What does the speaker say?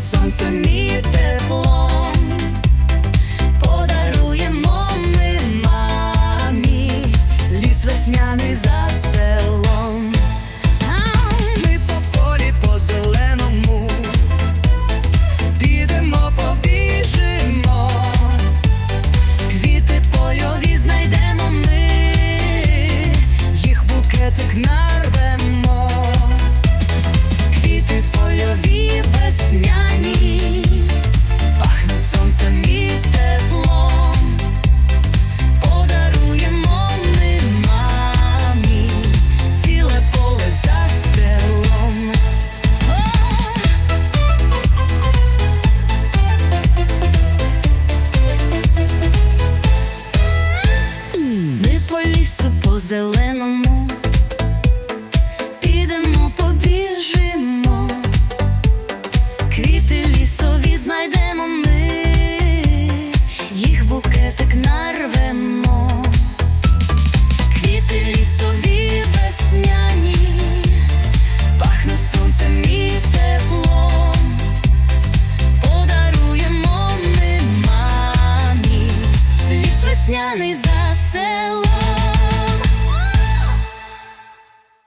Сонцем, сонцем і подаруємо ми мамі ліс весняний зас. їх букетик нарвемо, квіти лісові весняні, пахнуть сонцем і теплом, подаруємо мамі, ліс весняний за себе.